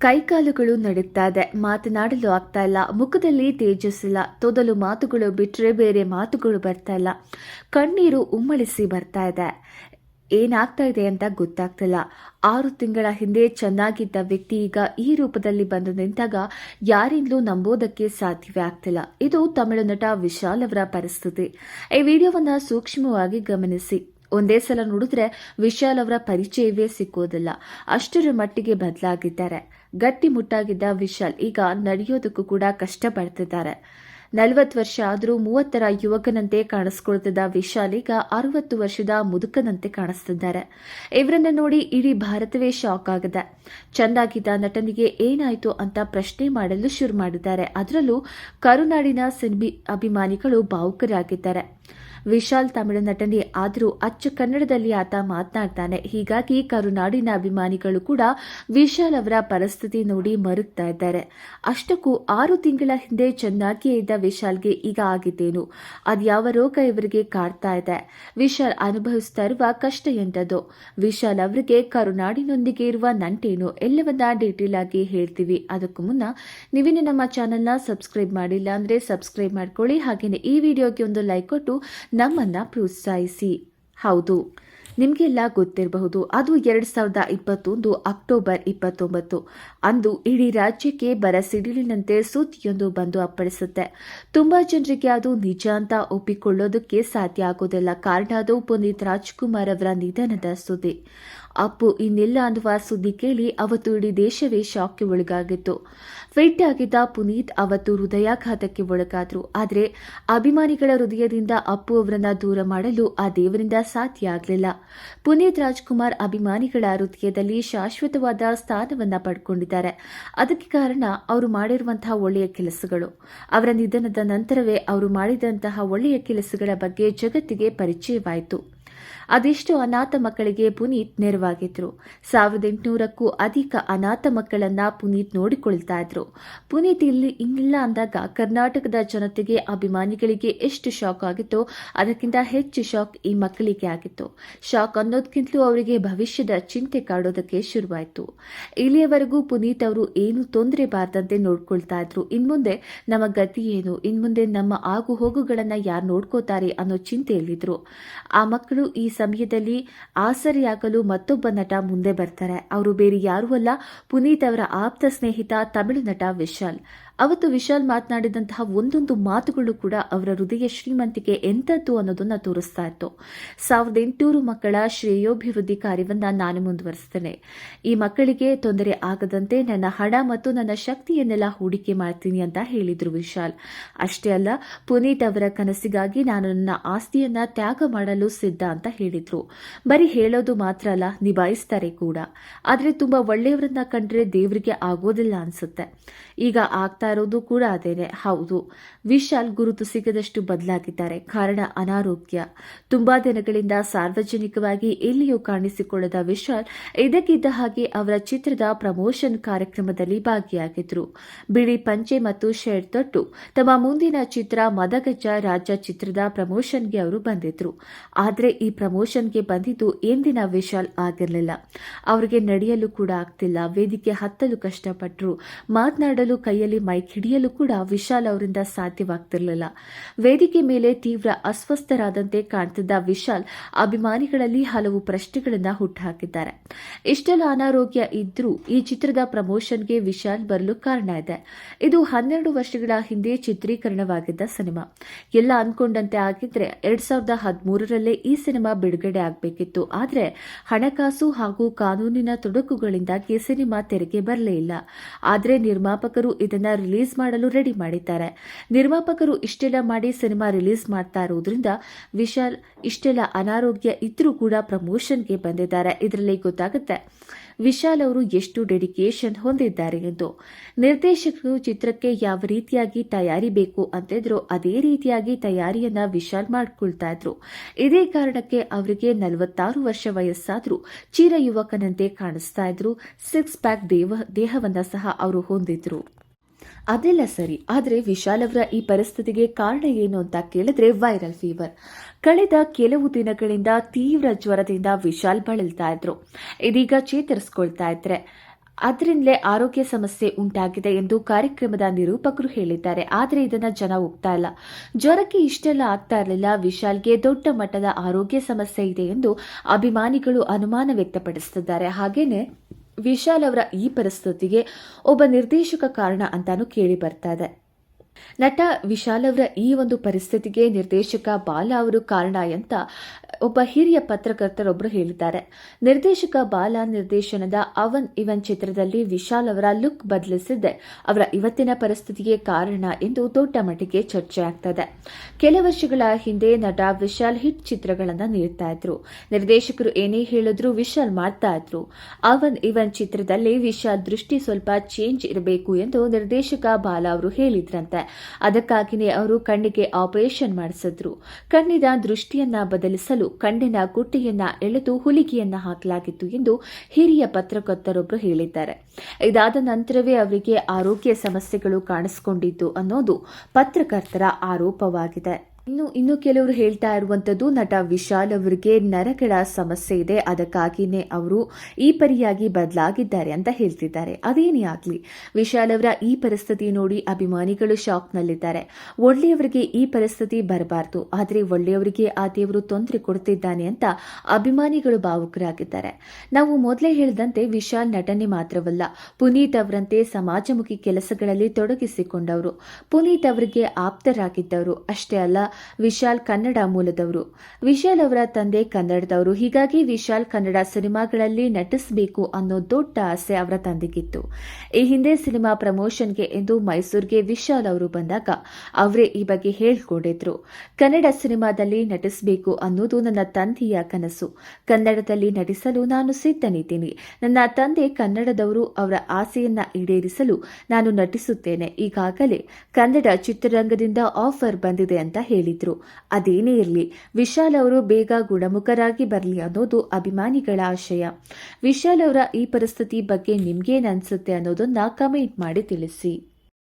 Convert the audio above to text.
ಕೈಕಾಲುಗಳು ನಡುತ್ತಾ ಇದೆ ಮಾತನಾಡಲು ಆಗ್ತಾ ಇಲ್ಲ. ಮುಖದಲ್ಲಿ ತೇಜಸ್ಸಿಲ್ಲ ತೊದಲು ಮಾತುಗಳು ಬಿಟ್ಟರೆ ಬೇರೆ ಮಾತುಗಳು ಬರ್ತಾ ಇಲ್ಲ. ಕಣ್ಣೀರು ಉಮ್ಮಳಿಸಿ ಬರ್ತಾ ಇದೆ. ಏನಾಗ್ತಾ ಇದೆ ಅಂತ ಗೊತ್ತಾಗ್ತಿಲ್ಲ ಆರು ತಿಂಗಳ ಹಿಂದೆ ಚೆನ್ನಾಗಿದ್ದ ವ್ಯಕ್ತಿ ಈಗ ಈ ರೂಪದಲ್ಲಿ ಬಂದು ನಿಂತಾಗ ಯಾರಿಂದಲೂ ನಂಬೋದಕ್ಕೆ ಸಾಧ್ಯವೇ ಆಗ್ತಿಲ್ಲ. ಇದು ತಮಿಳು ನಟ ವಿಶಾಲ್ ಅವರ ಪರಿಸ್ಥಿತಿ. ಈ ವಿಡಿಯೋವನ್ನ ಸೂಕ್ಷ್ಮವಾಗಿ ಗಮನಿಸಿ. ಒಂದೇ ಸಲ ನೋಡಿದ್ರೆ ವಿಶಾಲ್ ಅವರ ಪರಿಚಯವೇ ಸಿಕ್ಕೋದಿಲ್ಲ. ಅಷ್ಟರ ಮಟ್ಟಿಗೆ ಬದಲಾಗಿದ್ದಾರೆ. ಗಟ್ಟಿ ಮುಟ್ಟಾಗಿದ್ದ ವಿಶಾಲ್ ಈಗ ನಡೆಯೋದಕ್ಕೂ ಕೂಡ ಕಷ್ಟಪಡ್ತಿದ್ದಾರೆ. ನಲವತ್ತು ವರ್ಷ ಆದರೂ ಮೂವತ್ತರ ಯುವಕನಂತೆ ಕಾಣಿಸ್ಕೊಳ್ತಿದ್ದ ವಿಶಾಲ್ ಈಗ ಅರವತ್ತು ವರ್ಷದ ಮುದುಕನಂತೆ ಕಾಣಿಸ್ತಿದ್ದಾರೆ. ಇವರನ್ನ ನೋಡಿ ಇಡೀ ಭಾರತವೇ ಶಾಕ್ ಆಗಿದೆ. ಚಂದಾಗಿದ್ದ ನಟನಿಗೆ ಏನಾಯ್ತು ಅಂತ ಪ್ರಶ್ನೆ ಮಾಡಲು ಶುರು ಮಾಡಿದ್ದಾರೆ. ಅದರಲ್ಲೂ ಕರುನಾಡಿನ ಸಿನಿಮಿ ಅಭಿಮಾನಿಗಳು ಭಾವುಕರಾಗಿದ್ದಾರೆ. ವಿಶಾಲ್ ತಮಿಳು ನಟನೆ ಆದರೂ ಅಚ್ಚ ಕನ್ನಡದಲ್ಲಿ ಆತ ಮಾತನಾಡ್ತಾನೆ. ಹೀಗಾಗಿ ಕರುನಾಡಿನ ಅಭಿಮಾನಿಗಳು ಕೂಡ ವಿಶಾಲ್ ಅವರ ಪರಿಸ್ಥಿತಿ ನೋಡಿ ಮರುಗ್ತಾ ಇದ್ದಾರೆ. ಅಷ್ಟಕ್ಕೂ ಆರು ತಿಂಗಳ ಹಿಂದೆ ಚೆನ್ನಾಗಿಯೇ ಇದ್ದ ವಿಶಾಲ್ಗೆ ಈಗ ಆಗಿದ್ದೇನು? ಅದ್ಯಾವ ರೋಗ ಇವರಿಗೆ ಕಾಡ್ತಾ ಇದೆ? ವಿಶಾಲ್ ಅನುಭವಿಸ್ತಾ ಇರುವ ಕಷ್ಟ ಎಂಥದ್ದು ವಿಶಾಲ್ ಅವರಿಗೆ ಕರುನಾಡಿನೊಂದಿಗೆ ಇರುವ ನಂಟೇನು? ಎಲ್ಲವನ್ನ ಡೀಟೇಲ್ ಆಗಿ ಹೇಳ್ತೀವಿ. ಅದಕ್ಕೂ ಮುನ್ನ ನೀವೇನು ನಮ್ಮ ಚಾನೆಲ್ನ ಸಬ್ಸ್ಕ್ರೈಬ್ ಮಾಡಿಲ್ಲ ಅಂದರೆ ಸಬ್ಸ್ಕ್ರೈಬ್ ಮಾಡ್ಕೊಳ್ಳಿ. ಹಾಗೆಯೇ ಈ ವಿಡಿಯೋಗೆ ಒಂದು ಲೈಕ್ ಕೊಟ್ಟು ನಮ್ಮನ್ನ ಪ್ರೋತ್ಸಾಹಿಸಿ. ಹೌದು, ನಿಮಗೆಲ್ಲ ಗೊತ್ತಿರಬಹುದು, ಅದು ಎರಡು ಸಾವಿರದ ಇಪ್ಪತ್ತೊಂದು ಅಕ್ಟೋಬರ್ ಇಪ್ಪತ್ತೊಂಬತ್ತು ಅಂದು ಇಡೀ ರಾಜ್ಯಕ್ಕೆ ಬರ ಸಿಡಿಲಿನಂತೆ ಸುದ್ದಿಯೊಂದು ಬಂದು ಅಪ್ಪಳಿಸುತ್ತೆ. ತುಂಬ ಜನರಿಗೆ ಅದು ನಿಜ ಅಂತ ಒಪ್ಪಿಕೊಳ್ಳೋದಕ್ಕೆ ಸಾಧ್ಯ ಆಗೋದಿಲ್ಲ ಕಾರಣ ಅದು ಪುನೀತ್ ರಾಜ್ಕುಮಾರ್ ಅವರ ನಿಧನದ ಸುದ್ದಿ. ಅಪ್ಪು ಇನ್ನೆಲ್ಲ ಅನ್ನುವ ಸುದ್ದಿ ಕೇಳಿ ಅವತ್ತು ಇಡೀ ದೇಶವೇ ಶಾಕ್ಗೆ ಒಳಗಾಗಿತ್ತು. ಫಿಟ್ ಆಗಿದ್ದ ಪುನೀತ್ ಅವತ್ತು ಹೃದಯಾಘಾತಕ್ಕೆ ಒಳಗಾದ್ರು. ಆದರೆ ಅಭಿಮಾನಿಗಳ ಹೃದಯದಿಂದ ಅಪ್ಪು ಅವರನ್ನ ದೂರ ಮಾಡಲು ಆ ದೇವರಿಂದ ಸಾಧ್ಯ ಆಗಲಿಲ್ಲ. ಪುನೀತ್ ರಾಜ್ಕುಮಾರ್ ಅಭಿಮಾನಿಗಳ ಹೃದಯದಲ್ಲಿ ಶಾಶ್ವತವಾದ ಸ್ಥಾನವನ್ನ ಪಡ್ಕೊಂಡಿದ್ದಾರೆ. ಅದಕ್ಕೆ ಕಾರಣ ಅವರು ಮಾಡಿರುವಂತಹ ಒಳ್ಳೆಯ ಕೆಲಸಗಳು. ಅವರ ನಿಧನದ ನಂತರವೇ ಅವರು ಮಾಡಿದಂತಹ ಒಳ್ಳೆಯ ಕೆಲಸಗಳ ಬಗ್ಗೆ ಜಗತ್ತಿಗೆ ಪರಿಚಯವಾಯಿತು. ಅದೆಷ್ಟು ಅನಾಥ ಮಕ್ಕಳಿಗೆ ಪುನೀತ್ ನೆರವಾಗಿದ್ರು. ಸಾವಿರದ ಎಂಟುನೂರಕ್ಕೂ ಅಧಿಕ ಅನಾಥ ಮಕ್ಕಳನ್ನ ಪುನೀತ್ ನೋಡಿಕೊಳ್ತಾ ಇದ್ರು. ಪುನೀತ್ ಇಲ್ಲಿ ಇಲ್ಲ ಅಂದಾಗ ಕರ್ನಾಟಕದ ಜನತೆಗೆ ಅಭಿಮಾನಿಗಳಿಗೆ ಎಷ್ಟು ಶಾಕ್ ಆಗಿತ್ತೋ ಅದಕ್ಕಿಂತ ಹೆಚ್ಚು ಶಾಕ್ ಈ ಮಕ್ಕಳಿಗೆ ಆಗಿತ್ತು. ಶಾಕ್ ಅನ್ನೋದಕ್ಕಿಂತಲೂ ಅವರಿಗೆ ಭವಿಷ್ಯದ ಚಿಂತೆ ಕಾಡೋದಕ್ಕೆ ಶುರುವಾಯಿತು. ಇಲ್ಲಿಯವರೆಗೂ ಪುನೀತ್ ಅವರು ಏನು ತೊಂದರೆ ಬಾರದಂತೆ ನೋಡ್ಕೊಳ್ತಾ ಇದ್ರು. ಇನ್ಮುಂದೆ ನಮ್ಮ ಗತಿ ಏನು? ಇನ್ಮುಂದೆ ನಮ್ಮ ಆಗು ಹೋಗುಗಳನ್ನ ಯಾರು ನೋಡ್ಕೋತಾರೆ ಅನ್ನೋ ಚಿಂತೆಯಲ್ಲಿದ್ರು. ಆ ಮಕ್ಕಳು ಈ ಸಮಯದಲ್ಲಿ ಆಸರೆಯಾಗಲು ಮತ್ತೊಬ್ಬ ನಟ ಮುಂದೆ ಬರ್ತಾರೆ. ಅವರು ಬೇರೆ ಯಾರೂ ಅಲ್ಲ, ಪುನೀತ್ ಅವರ ಆಪ್ತ ಸ್ನೇಹಿತ, ತಮಿಳು ನಟ ವಿಶಾಲ್. ಅವತ್ತು ವಿಶಾಲ್ ಮಾತನಾಡಿದಂತಹ ಒಂದೊಂದು ಮಾತುಗಳು ಕೂಡ ಅವರ ಹೃದಯ ಶ್ರೀಮಂತಿಕೆ ಎಂಥದ್ದು ಅನ್ನೋದನ್ನ ತೋರಿಸ್ತಾ ಇತ್ತು. ಸಾವಿರದ ಎಂಟುನೂರು ಮಕ್ಕಳ ಶ್ರೇಯೋಭಿವೃದ್ಧಿ ಕಾರ್ಯವನ್ನ ನಾನು ಮುಂದುವರಿಸ್ತೇನೆ. ಈ ಮಕ್ಕಳಿಗೆ ತೊಂದರೆ ಆಗದಂತೆ ನನ್ನ ಹಣ ಮತ್ತು ನನ್ನ ಶಕ್ತಿಯನ್ನೆಲ್ಲ ಹೂಡಿಕೆ ಮಾಡ್ತೀನಿ ಅಂತ ಹೇಳಿದ್ರು ವಿಶಾಲ್. ಅಷ್ಟೇ ಅಲ್ಲ, ಪುನೀತ್ ಅವರ ಕನಸಿಗಾಗಿ ನಾನು ನನ್ನ ಆಸ್ತಿಯನ್ನ ತ್ಯಾಗ ಮಾಡಲು ಸಿದ್ಧ ಅಂತ ಹೇಳಿದ್ರು. ಬರೀ ಹೇಳೋದು ಮಾತ್ರ ಅಲ್ಲ, ನಿಭಾಯಿಸ್ತಾರೆ ಕೂಡ. ಆದರೆ ತುಂಬಾ ಒಳ್ಳೆಯವರನ್ನ ಕಂಡ್ರೆ ದೇವರಿಗೆ ಆಗೋದಿಲ್ಲ ಅನ್ಸುತ್ತೆ. ಈಗ ಆಗ್ತಾ ಇರೋದು ಕೂಡ ಅದೇನೆ ಹೌದು. ವಿಶಾಲ್ ಗುರುತು ಸಿಗದಷ್ಟು ಬದಲಾಗಿದ್ದಾರೆ. ಕಾರಣ ಅನಾರೋಗ್ಯ. ತುಂಬಾ ದಿನಗಳಿಂದ ಸಾರ್ವಜನಿಕವಾಗಿ ಎಲ್ಲಿಯೂ ಕಾಣಿಸಿಕೊಳ್ಳದ ವಿಶಾಲ್ ಇದಕ್ಕಿದ್ದ ಹಾಗೆ ಅವರ ಚಿತ್ರದ ಪ್ರಮೋಷನ್ ಕಾರ್ಯಕ್ರಮದಲ್ಲಿ ಭಾಗಿಯಾಗಿದ್ರು. ಬಿಳಿ ಪಂಚೆ ಮತ್ತು ಶರ್ಟ್ ತೊಟ್ಟು ತಮ್ಮ ಮುಂದಿನ ಚಿತ್ರ ಮದಗಜ ರಾಜ ಚಿತ್ರದ ಪ್ರಮೋಷನ್ಗೆ ಅವರು ಬಂದಿದ್ರು. ಆದರೆ ಈ ಪ್ರಮೋಷನ್ಗೆ ಬಂದಿದ್ದು ಎಂದಿನ ವಿಶಾಲ್ ಆಗಿರಲಿಲ್ಲ. ಅವರಿಗೆ ನಡೆಯಲು ಕೂಡ ಆಗ್ತಿಲ್ಲ. ವೇದಿಕೆ ಹತ್ತಲು ಕಷ್ಟಪಟ್ಟರು ಮಾತನಾಡಲು ಕೈಯಲ್ಲಿ ಮೈಕ್ ಹಿಡಿಯಲು ಕೂಡ ವಿಶಾಲ್ ಅವರಿಂದ ಸಾಧ್ಯವಾಗ್ತಿರಲಿಲ್ಲ. ವೇದಿಕೆ ಮೇಲೆ ತೀವ್ರ ಅಸ್ವಸ್ಥರಾದಂತೆ ಕಾಣ್ತಿದ್ದ ವಿಶಾಲ್ ಅಭಿಮಾನಿಗಳಲ್ಲಿ ಹಲವು ಪ್ರಶ್ನೆಗಳನ್ನ ಹುಟ್ಟುಹಾಕಿದ್ದಾರೆ. ಇಷ್ಟೆಲ್ಲ ಅನಾರೋಗ್ಯ ಇದ್ರೂ ಈ ಚಿತ್ರದ ಪ್ರಮೋಷನ್ಗೆ ವಿಶಾಲ್ ಬರಲು ಕಾರಣ ಇದೆ. ಇದು ಹನ್ನೆರಡು ವರ್ಷಗಳ ಹಿಂದೆ ಚಿತ್ರೀಕರಣವಾಗಿದ್ದ ಸಿನಿಮಾ. ಎಲ್ಲ ಅನ್ಕೊಂಡಂತೆ ಆಗಿದ್ರೆ ಎರಡ್ ಸಾವಿರದ ಹದಿಮೂರರಲ್ಲೇ ಈ ಸಿನಿಮಾ ಬಿಡುಗಡೆ ಆಗಬೇಕಿತ್ತು. ಆದರೆ ಹಣಕಾಸು ಹಾಗೂ ಕಾನೂನಿನ ತೊಡಕುಗಳಿಂದಾಗಿ ಸಿನಿಮಾ ತೆರೆಗೆ ಬರಲೇ ಇಲ್ಲ. ಆದರೆ ನಿರ್ಮಾಪಕರು ಇದನ್ನ ರಿಲೀಸ್ ಮಾಡಲು ರೆಡಿ ಮಾಡಿದ್ದಾರೆ. ನಿರ್ಮಾಪಕರು ಇಷ್ಟೆಲ್ಲ ಮಾಡಿ ಸಿನಿಮಾ ರಿಲೀಸ್ ಮಾಡ್ತಾ ಇರೋದ್ರಿಂದ ವಿಶಾಲ್ ಇಷ್ಟೆಲ್ಲ ಅನಾರೋಗ್ಯ ಇದ್ರೂ ಕೂಡ ಪ್ರಮೋಷನ್ಗೆ ಬಂದಿದ್ದಾರೆ. ಇದರಲ್ಲಿ ಗೊತ್ತಾಗುತ್ತೆ ವಿಶಾಲ್ ಅವರು ಎಷ್ಟು ಡೆಡಿಕೇಶನ್ ಹೊಂದಿದ್ದಾರೆ ಎಂದು. ನಿರ್ದೇಶಕರು ಚಿತ್ರಕ್ಕೆ ಯಾವ ರೀತಿಯಾಗಿ ತಯಾರಿ ಬೇಕು ಅಂತಿದ್ರು, ಅದೇ ರೀತಿಯಾಗಿ ತಯಾರಿಯನ್ನ ವಿಶಾಲ್ ಮಾಡ್ಕೊಳ್ತಾ ಇದ್ರು. ಇದೇ ಕಾರಣಕ್ಕೆ ಅವರಿಗೆ ನಲವತ್ತಾರು ವರ್ಷ ವಯಸ್ಸಾದರೂ ಚಿರ ಯುವಕನಂತೆ ಕಾಣಿಸ್ತಾ ಇದ್ರು. ಸಿಕ್ಸ್ ಪ್ಯಾಕ್ ದೇವ ದೇಹವನ್ನ ಸಹ ಅವರು ಹೊಂದಿದ್ರು. ಅದೆಲ್ಲ ಸರಿ, ಆದರೆ ವಿಶಾಲ್ ಅವರ ಈ ಪರಿಸ್ಥಿತಿಗೆ ಕಾರಣ ಏನು ಅಂತ ಕೇಳಿದ್ರೆ ವೈರಲ್ ಫೀವರ್ ಕಳೆದ ಕೆಲವು ದಿನಗಳಿಂದ ತೀವ್ರ ಜ್ವರದಿಂದ ವಿಶಾಲ್ ಬಳಲ್ತಾ ಇದ್ರು. ಇದೀಗ ಚೇತರಿಸ್ಕೊಳ್ತಾ ಇದ್ರೆ. ಅದರಿಂದಲೇ ಆರೋಗ್ಯ ಸಮಸ್ಯೆ ಉಂಟಾಗಿದೆ ಎಂದು ಕಾರ್ಯಕ್ರಮದ ನಿರೂಪಕರು ಹೇಳಿದ್ದಾರೆ. ಆದರೆ ಇದನ್ನ ಜನ ಒಪ್ತಾ ಇಲ್ಲ. ಜ್ವರಕ್ಕೆ ಇಷ್ಟೆಲ್ಲ ಆಗ್ತಾ ಇರಲಿಲ್ಲ. ವಿಶಾಲ್ಗೆ ದೊಡ್ಡ ಮಟ್ಟದ ಆರೋಗ್ಯ ಸಮಸ್ಯೆ ಇದೆ ಎಂದು ಅಭಿಮಾನಿಗಳು ಅನುಮಾನ ವ್ಯಕ್ತಪಡಿಸುತ್ತಿದ್ದಾರೆ ಹಾಗೇನೆ ವಿಶಾಲ್ ಅವರ ಈ ಪರಿಸ್ಥಿತಿಗೆ ಒಬ್ಬ ನಿರ್ದೇಶಕ ಕಾರಣ ಅಂತಾನೂ ಕೇಳಿ ಬರ್ತಾ ಇದೆ ನಟ ವಿಶಾಲ್ ಅವರ ಈ ಒಂದು ಪರಿಸ್ಥಿತಿಗೆ ನಿರ್ದೇಶಕ ಬಾಲ ಅವರು ಕಾರಣ ಅಂತ ಒಬ್ಬ ಹಿರಿಯ ಪತ್ರಕರ್ತರೊಬ್ಬರು ಹೇಳಿದ್ದಾರೆ. ನಿರ್ದೇಶಕ ಬಾಲ ನಿರ್ದೇಶನದ ಅವನ್ ಇವನ್ ಚಿತ್ರದಲ್ಲಿ ವಿಶಾಲ್ ಅವರ ಲುಕ್ ಬದಲಿಸಿದ್ದೆ ಅವರ ಇವತ್ತಿನ ಪರಿಸ್ಥಿತಿಗೆ ಕಾರಣ ಎಂದು ದೊಡ್ಡ ಮಟ್ಟಿಗೆ ಚರ್ಚೆ ಆಗ್ತದೆ. ಕೆಲ ವರ್ಷಗಳ ಹಿಂದೆ ನಟ ವಿಶಾಲ್ ಹಿಟ್ ಚಿತ್ರಗಳನ್ನು ನೀಡ್ತಾ ಇದ್ರು. ನಿರ್ದೇಶಕರು ಏನೇ ಹೇಳಿದ್ರು ವಿಶಾಲ್ ಮಾಡ್ತಾ ಇದ್ರು. ಅವನ್ ಇವನ್ ಚಿತ್ರದಲ್ಲಿ ವಿಶಾಲ್ ದೃಷ್ಟಿ ಸ್ವಲ್ಪ ಚೇಂಜ್ ಇರಬೇಕು ಎಂದು ನಿರ್ದೇಶಕ ಬಾಲ ಅವರು ಹೇಳಿದ್ರಂತೆ. ಅದಕ್ಕಾಗಿಯೇ ಅವರು ಕಣ್ಣಿಗೆ ಆಪರೇಷನ್ ಮಾಡಿಸಿದ್ರು. ಕಣ್ಣಿನ ದೃಷ್ಟಿಯನ್ನ ಬದಲಿಸಲು ಕಣ್ಣಿನ ಗುಟ್ಟೆಯನ್ನ ಎಳೆದು ಹುಲಿಗೆಯನ್ನ ಹಾಕಲಾಗಿತ್ತು ಎಂದು ಹಿರಿಯ ಪತ್ರಕರ್ತರೊಬ್ಬರು ಹೇಳಿದ್ದಾರೆ. ಇದಾದ ನಂತರವೇ ಅವರಿಗೆ ಆರೋಗ್ಯ ಸಮಸ್ಯೆಗಳು ಕಾಣಿಸಿಕೊಂಡಿದ್ದು ಅನ್ನೋದು ಪತ್ರಕರ್ತರ ಆರೋಪವಾಗಿದೆ. ಇನ್ನು ಇನ್ನು ಕೆಲವರು ಹೇಳ್ತಾ ಇರುವಂತದ್ದು ನಟ ವಿಶಾಲ್ ಅವರಿಗೆ ನರಗಳ ಸಮಸ್ಯೆ ಇದೆ. ಅದಕ್ಕಾಗಿಯೇ ಅವರು ಈ ಪರಿಯಾಗಿ ಬದಲಾಗಿದ್ದಾರೆ ಅಂತ ಹೇಳ್ತಿದ್ದಾರೆ. ಅದೇನೇ ಆಗಲಿ, ವಿಶಾಲ್ ಅವರ ಈ ಪರಿಸ್ಥಿತಿ ನೋಡಿ ಅಭಿಮಾನಿಗಳು ಶಾಕ್ನಲ್ಲಿದ್ದಾರೆ. ಒಳ್ಳೆಯವರಿಗೆ ಈ ಪರಿಸ್ಥಿತಿ ಬರಬಾರ್ದು. ಆದರೆ ಒಳ್ಳೆಯವರಿಗೆ ಆ ದೇವರು ತೊಂದರೆ ಕೊಡ್ತಿದ್ದಾನೆ ಅಂತ ಅಭಿಮಾನಿಗಳು ಭಾವುಕರಾಗಿದ್ದಾರೆ. ನಾವು ಮೊದಲೇ ಹೇಳಿದಂತೆ ವಿಶಾಲ್ ನಟನೆ ಮಾತ್ರವಲ್ಲ, ಪುನೀತ್ ಅವರಂತೆ ಸಮಾಜಮುಖಿ ಕೆಲಸಗಳಲ್ಲಿ ತೊಡಗಿಸಿಕೊಂಡವರು. ಪುನೀತ್ ಅವರಿಗೆ ಆಪ್ತರಾಗಿದ್ದವರು. ಅಷ್ಟೇ ಅಲ್ಲ ವಿಶಾಲ್ ಕನ್ನಡ ಮೂಲದವರು. ವಿಶಾಲ್ ಅವರ ತಂದೆ ಕನ್ನಡದವರು. ಹೀಗಾಗಿ ವಿಶಾಲ್ ಕನ್ನಡ ಸಿನಿಮಾಗಳಲ್ಲಿ ನಟಿಸಬೇಕು ಅನ್ನೋ ದೊಡ್ಡ ಆಸೆ ಅವರ ತಂದೆಗಿತ್ತು. ಈ ಹಿಂದೆ ಸಿನಿಮಾ ಪ್ರಮೋಷನ್ಗೆ ಎಂದು ಮೈಸೂರಿಗೆ ವಿಶಾಲ್ ಅವರು ಬಂದಾಗ ಅವರೇ ಈ ಬಗ್ಗೆ ಹೇಳ್ಕೊಂಡಿದ್ರು. ಕನ್ನಡ ಸಿನಿಮಾದಲ್ಲಿ ನಟಿಸಬೇಕು ಅನ್ನೋದು ನನ್ನ ತಂದೆಯ ಕನಸು. ಕನ್ನಡದಲ್ಲಿ ನಟಿಸಲು ನಾನು ಸಿದ್ಧನಿದ್ದೀನಿ. ನನ್ನ ತಂದೆ ಕನ್ನಡದವರು ಅವರ ಆಸೆಯನ್ನ ಈಡೇರಿಸಲು ನಾನು ನಟಿಸುತ್ತೇನೆ. ಈಗಾಗಲೇ ಕನ್ನಡ ಚಿತ್ರರಂಗದಿಂದ ಆಫರ್ ಬಂದಿದೆ ಅಂತ ಹೇಳಿದ್ರು. ಅದೇನೇ ಇರಲಿ, ವಿಶಾಲ್ ಅವರು ಬೇಗ ಗುಣಮುಖರಾಗಿ ಬರಲಿ ಅನ್ನೋದು ಅಭಿಮಾನಿಗಳ ಆಶಯ. ವಿಶಾಲ್ ಅವರ ಈ ಪರಿಸ್ಥಿತಿ ಬಗ್ಗೆ ನಿಮ್ಗೇನ್ ಅನ್ಸುತ್ತೆ ಅನ್ನೋದನ್ನ ಕಮೆಂಟ್ ಮಾಡಿ ತಿಳಿಸಿ.